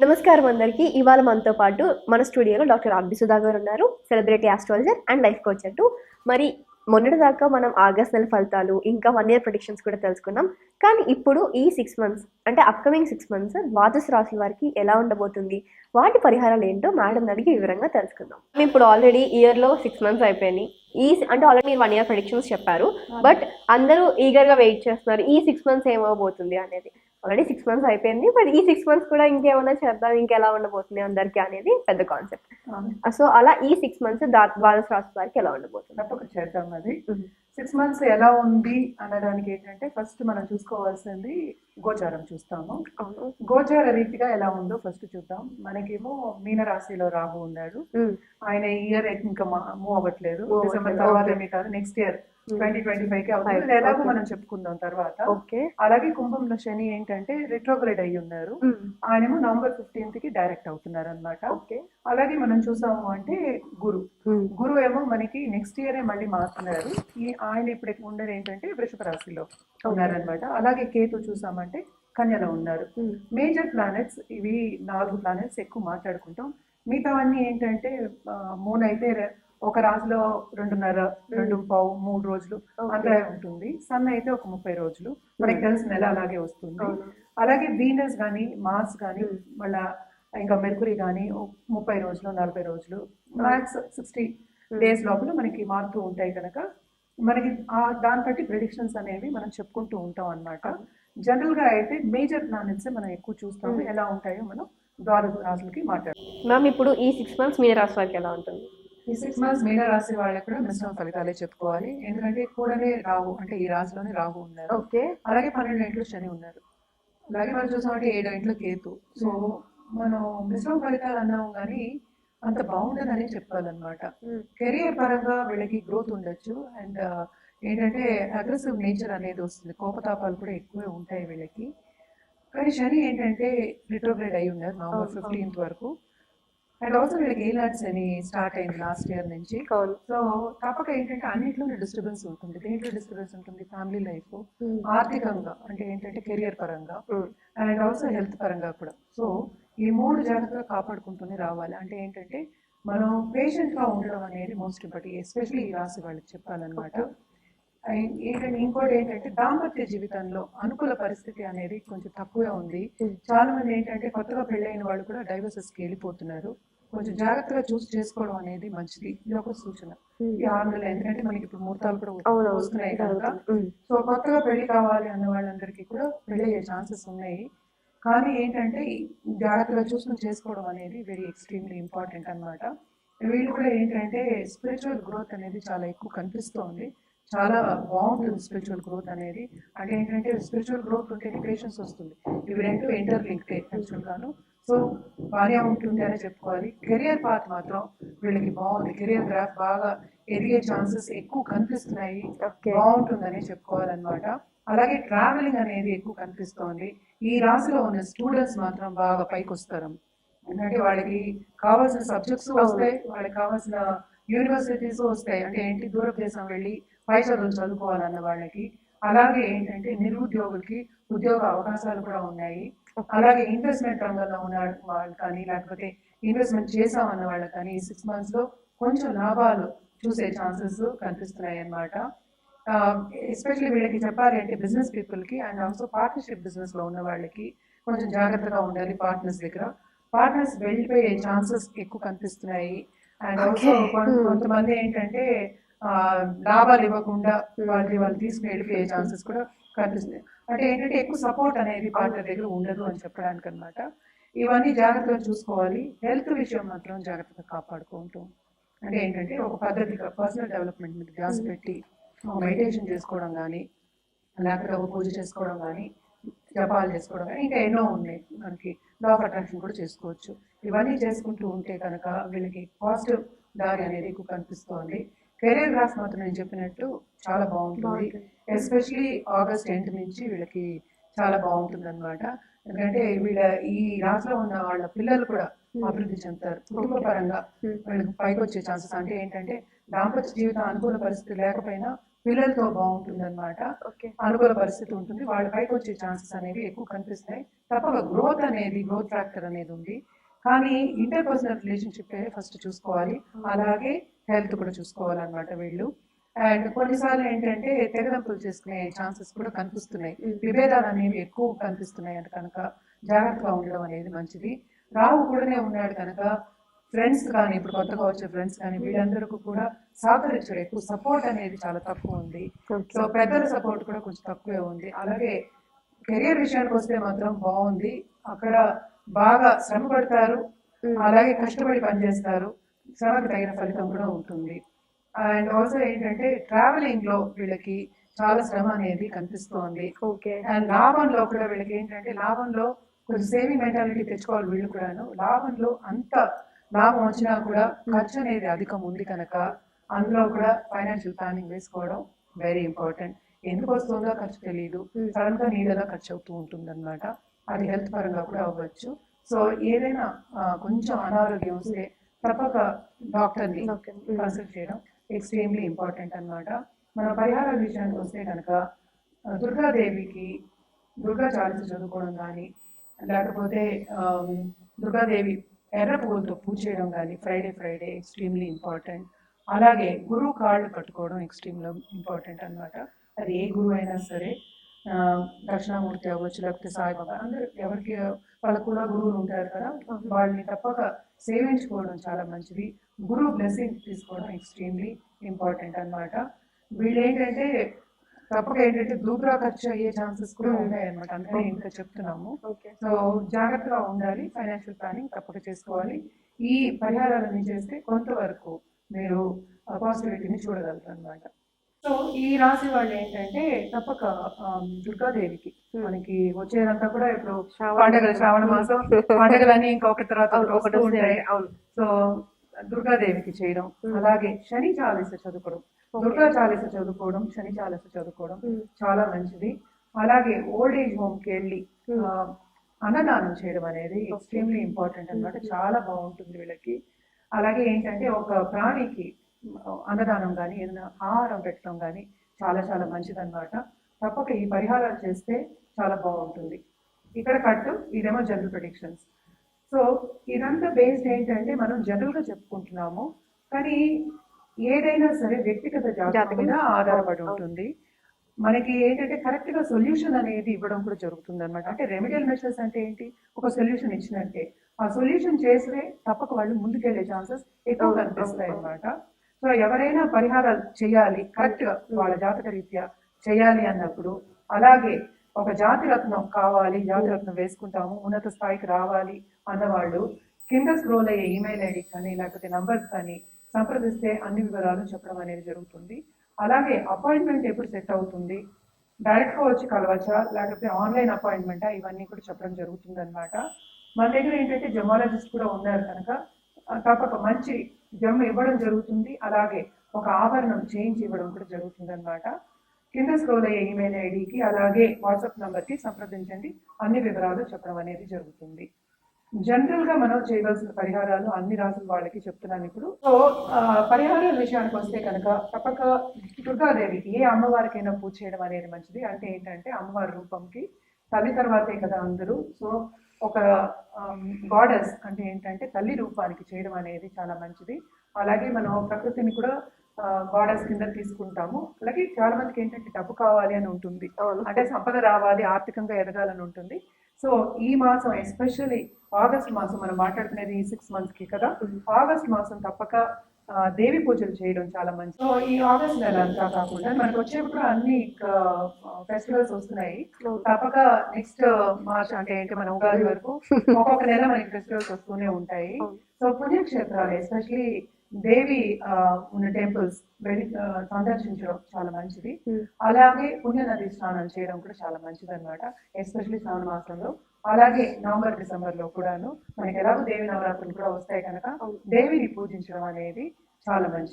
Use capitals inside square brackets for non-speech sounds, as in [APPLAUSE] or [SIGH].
నమస్కారం అందరికీ. ఇవాళ మనతో పాటు మన స్టూడియోలో డాక్టర్ అబ్ది సుధా గారు ఉన్నారు. Celebrity astrologer and life coach అంటూ. మరి మొన్నటిదాకా మనం ఆగస్ట్ నెల ఫలితాలు ఇంకా వన్ ఇయర్ ప్రొడిక్షన్స్ కూడా తెలుసుకున్నాం. కానీ ఇప్పుడు ఈ సిక్స్ మంత్స్ అంటే అప్కమింగ్ సిక్స్ మంత్స్ ద్వాదశ రాశుల వారికి ఎలా ఉండబోతుంది? వాటి పరిహారాలు ఏంటో మేడం అడిగి వివరంగా తెలుసుకుందాం. మేము ఇప్పుడు ఆల్రెడీ ఇయర్లో సిక్స్ మంత్స్ అయిపోయినాయి. ఈ అంటే ఆల్రెడీ మీరు వన్ ఇయర్ ప్రొడిక్షన్స్ చెప్పారు. బట్ అందరూ ఈగర్గా వెయిట్ చేస్తున్నారు. ఈ సిక్స్ మంత్స్ ఏమవబోతుంది అనేది. ఆల్రెడీ సిక్స్ మంత్స్ అయిపోయింది బట్ ఈ సిక్స్ మంత్స్ కూడా ఇంకేమైనా చేద్దాం ఇంకెలా ఉండబోతుంది అందరికీ అనేది పెద్ద కాన్సెప్ట్ సో అలా ఈ సిక్స్ మంత్స్ ద్వాదశ రాశి వారికి ఎలా ఉండబోతుంది? తప్పక చేద్దాం అది. సిక్స్ మంత్స్ ఎలా ఉంది అనడానికి ఏంటంటే ఫస్ట్ మనం చూసుకోవాల్సింది గోచారం చూస్తాము. గోచార రీతిగా ఎలా ఉందో ఫస్ట్ చూద్దాం. మనకేమో మీన రాశిలో రాహు ఉన్నాడు. ఆయన ఇయర్ ఇంకా మూవ్ అవ్వట్లేదు. డిసెంబర్. తర్వాత కాదు నెక్స్ట్ ఇయర్. ట్వంటీ ట్వంటీ ఫైవ్కి. అవుతుంది. ఎలాగో. మనం చెప్పుకుందాం తర్వాత. ఓకే. అలాగే కుంభంలో శని ఏంటంటే రిట్రోగ్రేడ్ అయ్యి ఉన్నారు. ఆయనేమో నవంబర్ ఫిఫ్టీన్త్కి డైరెక్ట్ అవుతున్నారు అనమాట ఓకే. అలాగే మనం చూసాము అంటే గురు. గురువు ఏమో మనకి నెక్స్ట్ ఇయరే మళ్ళీ మారుతున్నారు. ఈ ఆయన ఇప్పుడు ఉండేది ఏంటంటే వృషభ రాశిలో ఉన్నారనమాట అలాగే కేతు చూసామంటే కన్యలో ఉన్నారు. మేజర్ ప్లానెట్స్ ఇవి నాలుగు ప్లానెట్స్ ఎక్కువ మాట్లాడుకుంటాం. మిగతావన్నీ ఏంటంటే మూన్ అయితే ఒక రాశిలో రెండున్నర రెండు పావు మూడు రోజులు. అంతా ఉంటుంది. సన్ అయితే ఒక ముప్పై రోజులు. మనకి తెలిసిన నెల అలాగే వస్తుంది. అలాగే వీనస్ కానీ మార్స్ కానీ. మళ్ళా ఇంకా మెర్కురీ కానీ ముప్పై రోజులు నలభై రోజులు మ్యాక్స్ సిక్స్టీ డేస్ లోపల మనకి మారుతూ ఉంటాయి కనుక మనకి ఆ దాన్ని బట్టి ప్రిడిక్షన్స్ అనేవి మనం చెప్పుకుంటూ ఉంటాం అన్నమాట. జనరల్గా అయితే మేజర్ ప్లానెట్స్ మనం ఎక్కువ చూస్తాము. ఎలా ఉంటాయో మనం ద్వాదశ రాశులకి మాట్లాడతాం మ్యామ్ ఇప్పుడు ఈ సిక్స్ మంత్స్ మీన రాశి వారికి ఎలా ఉంటుంది? ఈ సిక్స్ మంత్స్ మీన రాశి వాళ్ళకి కూడా మిశ్రమ ఫలితాలే చెప్పుకోవాలి. ఎందుకంటే కూడనే రాహు అంటే ఈ రాశిలోనే రాహు ఉన్నారు. ఓకే. అలాగే పన్నెండు ఇంట్లో శని ఉన్నారు. అలాగే మనం చూసామంటే ఏడు ఇంట్లో కేతు. సో మనం మిశ్రమ ఫలితాలు అన్నాము కానీ అంత బాగుండదని చెప్పాలన్నమాట. కెరియర్ పరంగా వీళ్ళకి గ్రోత్ ఉండొచ్చు. అండ్ ఏంటంటే అగ్రెసివ్ నేచర్ అనేది వస్తుంది. కోపతాపాలు కూడా ఎక్కువే ఉంటాయి వీళ్ళకి. కానీ శని ఏంటంటే రిట్రోగ్రేడ్ అయి ఉన్నారు. నవంబర్ ఫిఫ్టీన్త్ వరకు. అండ్ ఆల్సో వీళ్ళకి ఏలాడ్స్ అని స్టార్ట్ అయింది లాస్ట్ ఇయర్ నుంచి. సో తప్పక ఏంటంటే అన్నింటిలోనే డిస్టర్బెన్స్ ఉంటుంది. దేంట్లో డిస్టర్బెన్స్ ఉంటుంది? ఫ్యామిలీ లైఫ్ ఆర్థికంగా అంటే ఏంటంటే కెరియర్ పరంగా అండ్ ఆల్సో హెల్త్ పరంగా కూడా. సో ఈ మూడు జాగ్రత్తగా కాపాడుకుంటూనే రావాలి. అంటే ఏంటంటే మనం పేషెంట్గా ఉండడం అనేది మోస్ట్ ఇంపార్టెంట్ ఎస్పెషల్లీ ఈ రాశి వాళ్ళకి చెప్పాలన్నమాట. ఏంటంటే ఇంకోటి ఏంటంటే దాంపత్య జీవితంలో అనుకూల పరిస్థితి అనేది కొంచెం తక్కువే ఉంది. చాలా మంది ఏంటంటే కొత్తగా పెళ్ళైన వాళ్ళు కూడా డైవర్సెస్కి వెళ్ళిపోతున్నారు. కొంచెం జాగ్రత్తగా చూస్ చేసుకోవడం అనేది మంచిది. ఇది ఒక సూచన. ఈ నెలలు ఎందుకంటే మనకి ఇప్పుడు ముహూర్తాలు కూడా వస్తున్నాయి కనుక. సో కొత్తగా పెళ్ళి కావాలి అన్న వాళ్ళందరికీ కూడా పెళ్ళి అయ్యే ఛాన్సెస్ ఉన్నాయి. కానీ ఏంటంటే జాగ్రత్తగా చూసుకుని చేసుకోవడం అనేది వెరీ ఎక్స్ట్రీమ్లీ ఇంపార్టెంట్ అన్నమాట. వీళ్ళు కూడా ఏంటంటే స్పిరిచువల్ గ్రోత్ అనేది చాలా ఎక్కువ కనిపిస్తోంది. చాలా బాగుంటుంది స్పిరిచువల్ గ్రోత్ అనేది. అంటే ఏంటంటే స్పిరిచువల్ గ్రోత్ ఉంటే పేషెన్స్ వస్తుంది. ఇవి రెండు ఇంటర్ లింక్డ్ యాక్చువల్గాను సో బాగానే ఉంటుంది అని చెప్పుకోవాలి. కెరియర్ పాత్ మాత్రం వీళ్ళకి బాగుంది. కెరియర్ గ్రాఫ్ బాగా ఎదిగే ఛాన్సెస్ ఎక్కువ కనిపిస్తున్నాయి. బాగుంటుందని చెప్పుకోవాలన్నమాట. అలాగే ట్రావెలింగ్ అనేది ఎక్కువ కనిపిస్తోంది. ఈ రాశిలో ఉన్న స్టూడెంట్స్ మాత్రం బాగా పైకి వస్తారు ఎందుకంటే వాళ్ళకి కావాల్సిన సబ్జెక్ట్స్ వస్తాయి వాళ్ళకి కావాల్సిన యూనివర్సిటీస్ వస్తాయి అంటే ఏంటి? దూర దేశం వెళ్ళి పై చదువులు చదువుకోవాలన్న వాళ్ళకి. అలాగే ఏంటంటే నిరుద్యోగులకి ఉద్యోగ అవకాశాలు కూడా ఉన్నాయి. అలాగే ఇన్వెస్ట్మెంట్ రంగంలో ఉన్న వాళ్ళు కానీ లేకపోతే ఇన్వెస్ట్మెంట్ చేసామన్న వాళ్ళకి కానీ ఈ సిక్స్ మంత్స్లో కొంచెం లాభాలు చూసే ఛాన్సెస్ కనిపిస్తున్నాయి అన్నమాట. ఎస్పెషల్లీ వీళ్ళకి చెప్పాలి అంటే బిజినెస్ పీపుల్కి అండ్ ఆల్సో పార్ట్నర్షిప్ బిజినెస్లో ఉన్న వాళ్ళకి కొంచెం జాగ్రత్తగా ఉండాలి పార్ట్నర్స్ దగ్గర. పార్ట్నర్స్ వెళ్ళిపోయే ఛాన్సెస్ ఎక్కువ కనిపిస్తున్నాయి. And also. Hmm. కొంతమంది ఏంటంటే లాభాలు ఇవ్వకుండా వాళ్ళు వాళ్ళు తీసుకుని వెళ్ళిపోయే ఛాన్సెస్ కూడా కనిపిస్తున్నాయి. అంటే ఏంటంటే ఎక్కువ సపోర్ట్ అనేది పార్ట్నర్ దగ్గర ఉండదు అని చెప్పడానికి అనమాట ఇవన్నీ జాగ్రత్తగా చూసుకోవాలి. హెల్త్ విషయం మాత్రం జాగ్రత్తగా కాపాడుకుంటూ. అంటే ఏంటంటే ఒక పద్ధతిగా పర్సనల్ డెవలప్మెంట్ మీద ధ్యాస పెట్టి మెడిటేషన్ చేసుకోవడం కానీ లేకపోతే ఒక పూజ చేసుకోవడం కానీ జపాలు చేసుకోవడం ఇంకా ఎన్నో ఉన్నాయి. మనకి లా ఆఫ్ అట్రాక్షన్ కూడా చేసుకోవచ్చు. ఇవన్నీ చేసుకుంటూ ఉంటే కనుక వీళ్ళకి పాజిటివ్ దారి అనేది ఎక్కువ కనిపిస్తోంది. కెరీర్ గ్రాఫ్ మాత్రం నేను చెప్పినట్టు చాలా బాగుంటుంది. ఎస్పెషలీ ఆగస్ట్ ఎండ్ నుంచి వీళ్ళకి చాలా బాగుంటుంది అనమాట ఎందుకంటే వీళ్ళ ఈ రాశిలో ఉన్న వాళ్ళ పిల్లలు కూడా అభివృద్ధి చెందుతారు. కుటుంబ పరంగా. వీళ్ళకి పైకి వచ్చే ఛాన్సెస్ అంటే ఏంటంటే దాంపత్య జీవితం అనుకూల పరిస్థితి లేకపోయినా పిల్లలతో బాగుంటుంది అనమాట అనుకూల పరిస్థితి ఉంటుంది. వాళ్ళ పైకి వచ్చే ఛాన్సెస్ అనేవి ఎక్కువ కనిపిస్తాయి తప్పక గ్రోత్ అనేది గ్రోత్ ఫ్యాక్టర్ అనేది ఉంది. కానీ ఇంటర్ పర్సనల్ రిలేషన్షిప్ ఫస్ట్ చూసుకోవాలి. అలాగే హెల్త్ కూడా చూసుకోవాలన్నమాట వీళ్ళు. అండ్ కొన్నిసార్లు ఏంటంటే తెగదంపులు చేసుకునే ఛాన్సెస్ కూడా కనిపిస్తున్నాయి. విభేదాలు అనేవి ఎక్కువ కనిపిస్తున్నాయి. అంటే కనుక జాగ్రత్తగా ఉండడం అనేది మంచిది. రాహు కూడానే ఉన్నాడు కనుక ఫ్రెండ్స్ కానీ ఇప్పుడు కొత్తగా వచ్చే ఫ్రెండ్స్ కానీ వీళ్ళందరికీ కూడా సహకరించడం ఎక్కువ సపోర్ట్ అనేది చాలా తక్కువ ఉంది. సో పెద్దల సపోర్ట్ కూడా కొంచెం తక్కువే ఉంది. అలాగే కెరియర్ విషయానికి వస్తే మాత్రం బాగుంది. అక్కడ బాగా శ్రమ పడతారు. అలాగే కష్టపడి పనిచేస్తారు. శ్రమకి తగిన ఫలితం కూడా ఉంటుంది. అండ్ ఆల్సో ఏంటంటే ట్రావెలింగ్లో వీళ్ళకి చాలా శ్రమ అనేది కనిపిస్తోంది. ఓకే అండ్ లాభంలో కూడా వీళ్ళకి ఏంటంటే లాభంలో కొంచెం సేవింగ్ మెంటాలిటీ తెచ్చుకోవాలి వీళ్ళు కూడాను. లాభంలో అంత లాభం వచ్చినా కూడా ఖర్చు అనేది అధికం ఉంది కనుక అందులో కూడా ఫైనాన్షియల్ ప్లానింగ్ వేసుకోవడం వెరీ ఇంపార్టెంట్ ఎందుకు వస్తుందో ఖర్చు తెలియదు Hmm. సడన్గా నీళ్ళలా ఖర్చు అవుతూ ఉంటుంది అనమాట అది హెల్త్ పరంగా కూడా అవ్వచ్చు. సో ఏదైనా కొంచెం అనారోగ్యం వస్తే తప్పక డాక్టర్ని ఓకే. కన్సల్ట్ చేయడం ఎక్స్ట్రీమ్లీ ఇంపార్టెంట్ అన్నమాట. మన పరిహారాల విషయానికి వస్తే కనుక దుర్గాదేవికి దుర్గా చాలీస చదువుకోవడం కానీ లేకపోతే దుర్గాదేవి ఎర్ర పువ్వులతో పూజ చేయడం కానీ ఫ్రైడే ఫ్రైడే ఎక్స్ట్రీమ్లీ ఇంపార్టెంట్ అలాగే గురువు కాళ్ళు కట్టుకోవడం ఎక్స్ట్రీమ్లో ఇంపార్టెంట్ అన్నమాట. అది ఏ గురువు అయినా సరే ఆ, దక్షిణామూర్తి అవ్వచ్చు లేకపోతే సాయిబాబా అందరూ ఎవరికి వాళ్ళకు కూడా గురువులు ఉంటారు కదా వాళ్ళని తప్పక సేవించుకోవడం చాలా మంచిది. గురువు బ్లెస్సింగ్ తీసుకోవడం ఎక్స్ట్రీమ్లీ ఇంపార్టెంట్ అన్నమాట. వీళ్ళు ఏంటంటే తప్పక ఏంటంటే దూకురా ఖర్చు అయ్యే ఛాన్సెస్ కూడా ఉన్నాయి అనమాట అందుకని ఇంకా చెప్తున్నాము. సో జాగ్రత్తగా ఉండాలి. ఫైనాన్షియల్ ప్లానింగ్ తప్పక చేసుకోవాలి. ఈ పరిహారాలన్నీ చేస్తే కొంతవరకు మీరు పాసిబిలిటీని చూడగలుగుతారు అనమాట సో ఈ రాశి వాళ్ళు ఏంటంటే తప్పక దుర్గాదేవికి మనకి వచ్చేదంతా కూడా ఇప్పుడు పండగలు శ్రావణ మాసం. పండగలన్నీ ఇంకొక తర్వాత ఒకటి ఉంటాయి. అవును. సో దుర్గాదేవికి చేయడం. అలాగే శని చాలీస చదువుకోవడం. దుర్గా చాలీస చదువుకోవడం శని చాలీస చదువుకోవడం. చాలా మంచిది. అలాగే ఓల్డ్ ఏజ్ హోమ్కి వెళ్ళి అన్నదానం చేయడం అనేది ఎక్స్ట్రీమ్లీ ఇంపార్టెంట్ అన్నమాట. చాలా బాగుంటుంది వీళ్ళకి. అలాగే ఏంటంటే ఒక ప్రాణికి అన్నదానం కానీ ఏదైనా ఆహారం పెట్టడం కానీ చాలా చాలా మంచిది అనమాట తప్పక ఈ పరిహారాలు చేస్తే చాలా బాగుంటుంది. ఇక్కడ కట్టు ఇదేమో జనరల్ ప్రొడిక్షన్స్ సో ఇదంతా బేస్డ్ ఏంటంటే మనం జనరల్గా చెప్పుకుంటున్నాము. కానీ ఏదైనా సరే వ్యక్తిగత జాతకం జాతకం. మీద ఆధారపడి ఉంటుంది. మనకి ఏంటంటే కరెక్ట్గా సొల్యూషన్ అనేది ఇవ్వడం కూడా జరుగుతుంది అనమాట అంటే రెమెడియల్ మెషర్స్ అంటే ఏంటి? ఒక సొల్యూషన్ ఇచ్చినట్టే. ఆ సొల్యూషన్ చేస్తే తప్పక వాళ్ళు ముందుకెళ్ళే ఛాన్సెస్ ఎక్కువ కనిపిస్తాయి. అనమాట సో ఎవరైనా పరిహారాలు చేయాలి కరెక్ట్గా వాళ్ళ జాతక రీత్యా చేయాలి అన్నప్పుడు అలాగే ఒక జాతి రత్నం కావాలి జాతి రత్నం వేసుకుంటాము ఉన్నత స్థాయికి రావాలి అన్నవాళ్ళు కింద స్క్రోల్ అయ్యే ఈమెయిల్ ఐడి కానీ లేకపోతే నంబర్స్ కానీ సంప్రదిస్తే అన్ని వివరాలు చెప్పడం అనేది జరుగుతుంది. అలాగే అపాయింట్మెంట్ ఎప్పుడు సెట్ అవుతుంది? డైరెక్ట్గా వచ్చి కలవచ్చా? లేకపోతే ఆన్లైన్ అపాయింట్మెంటా? ఇవన్నీ కూడా చెప్పడం జరుగుతుంది అనమాట మన దగ్గర ఏంటంటే జమాలజిస్ట్ కూడా ఉన్నారు కనుక తప్పక మంచి జమ్ ఇవ్వడం జరుగుతుంది. అలాగే ఒక ఆభరణం చేయించి ఇవ్వడం కూడా జరుగుతుంది అనమాట కింద స్క్రోల్ అయ్యే ఈమెయిల్ ఐడికి అలాగే వాట్సాప్ నంబర్కి సంప్రదించండి. అన్ని వివరాలు చెప్పడం అనేది జరుగుతుంది. జనరల్గా మనం చేయవలసిన పరిహారాలు అన్ని రాసుల వాళ్ళకి చెప్తున్నాను ఇప్పుడు. సో పరిహారాల విషయానికి వస్తే కనుక తప్పక దుర్గాదేవికి ఏ అమ్మవారికైనా పూజ చేయడం అనేది మంచిది. అంటే ఏంటంటే అమ్మవారి రూపంకి తల్లి తర్వాతే కదా అందరూ. సో ఒక గాడెస్ అంటే ఏంటంటే తల్లి రూపానికి చేయడం అనేది చాలా మంచిది. అలాగే మనం ప్రకృతిని కూడా గాడెస్ కింద తీసుకుంటాము. అలాగే చాలా మందికి ఏంటంటే డబ్బు కావాలి అని ఉంటుంది. అంటే సంపద రావాలి ఆర్థికంగా ఎదగాలని ఉంటుంది. సో ఈ మాసం ఎస్పెషల్లీ ఆగస్ట్ మాసం మనం మాట్లాడుకునేది ఈ సిక్స్ మంత్స్కి కదా. ఆగస్ట్ మాసం తప్పక దేవి పూజలు చేయడం చాలా మంచిది. సో ఈ ఆగస్ట్ నెల అంతా కాకుండా మనకు వచ్చేప్పుడు అన్ని ఫెస్టివల్స్ వస్తున్నాయి. తప్పక నెక్స్ట్ మార్చ్ అంటే ఏంటి? మన ఉగాది వరకు [LAUGHS] ఒక్కొక్క నెల మనకి ఫెస్టివల్స్ వస్తూనే ఉంటాయి. సో పుణ్యక్షేత్రాలు ఎస్పెషలీ దేవి ఉన్న టెంపుల్స్ వెళ్ళి సందర్శించడం చాలా మంచిది. అలాగే పుణ్య నది స్నానం చేయడం కూడా చాలా మంచిది అనమాట ఎస్పెషలీ శ్రావణ మాసంలో. అలాగే నవంబర్ డిసెంబర్లో కూడాను మనకి ఎలాగో దేవి నవరాత్రులు కూడా వస్తాయి కనుక. దేవిని పూజించడం అనేది చాలా మంచిది